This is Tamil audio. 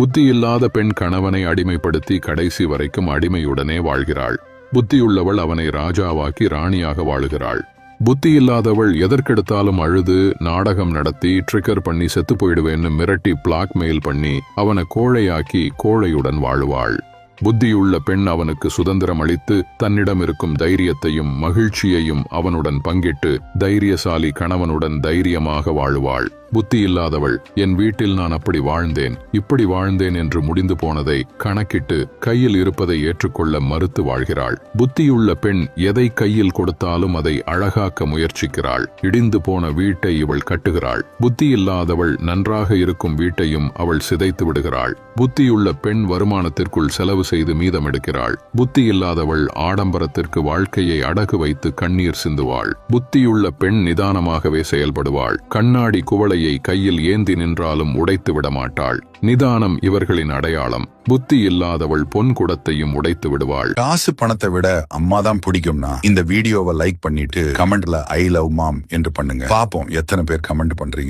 புத்தியில்லாத பெண் கணவனை அடிமைப்படுத்தி கடைசி வரைக்கும் அடிமையுடனே வாழ்கிறாள். புத்தியுள்ளவள் அவனை ராஜாவாக்கி ராணியாக வாழுகிறாள். புத்தியில்லாதவள் எதற்கெடுத்தாலும் அழுது நாடகம் நடத்தி ட்ரிக்கர் பண்ணி செத்து போயிடுவேன்னு மிரட்டி பிளாக்மெயில் பண்ணி அவனை கோழையாக்கி கோழையுடன் வாழுவாள். புத்தியுள்ள பெண் அவனுக்கு சுதந்திரம் அளித்து தன்னிடம் இருக்கும் தைரியத்தையும் மகிழ்ச்சியையும் அவனுடன் பங்கிட்டு தைரியசாலி கணவனுடன் தைரியமாக வாழுவாள். புத்தி இல்லாதவள் என் வீட்டில் நான் அப்படி வாழ்ந்தேன் இப்படி வாழ்ந்தேன் என்று முடிந்து போனதை கணக்கிட்டு கையில் இருப்பதை ஏற்றுக்கொள்ள மறுத்து வாழ்கிறாள். புத்தியுள்ள பெண் எதை கையில் கொடுத்தாலும் அதை அழகாக்க முயற்சிக்கிறாள். இடிந்து போன வீட்டை இவள் கட்டுகிறாள். புத்தி இல்லாதவள் நன்றாக இருக்கும் வீட்டையும் அவள் சிதைத்து விடுகிறாள். புத்தியுள்ள பெண் வருமானத்திற்குள் செலவு செய்து மீதம் எடுக்கிறாள் புத்தி இல்லாதவள் ஆடம்பரத்திற்கு வாழ்க்கையை அடகு வைத்து கண்ணீர் சிந்துவாள். புத்தியுள்ள பெண் நிதானமாகவே செயல்படுவாள். கண்ணாடி குவளையை கையில் ஏந்தி நின்றாலும் உடைத்து விடமாட்டாள். நிதானம் இவர்களின் அடையாளம். புத்தி இல்லாதவள் பொன் குடத்தையும் உடைத்து விடுவாள். காசு பணத்தை விட அம்மா தான் பிடிக்கும்னா இந்த வீடியோவை லைக் பண்ணிட்டு கமெண்ட்ல ஐ லவ் மாம் என்று பண்ணுங்க. பாப்போம் எத்தனை பேர் கமெண்ட் பண்றீங்க.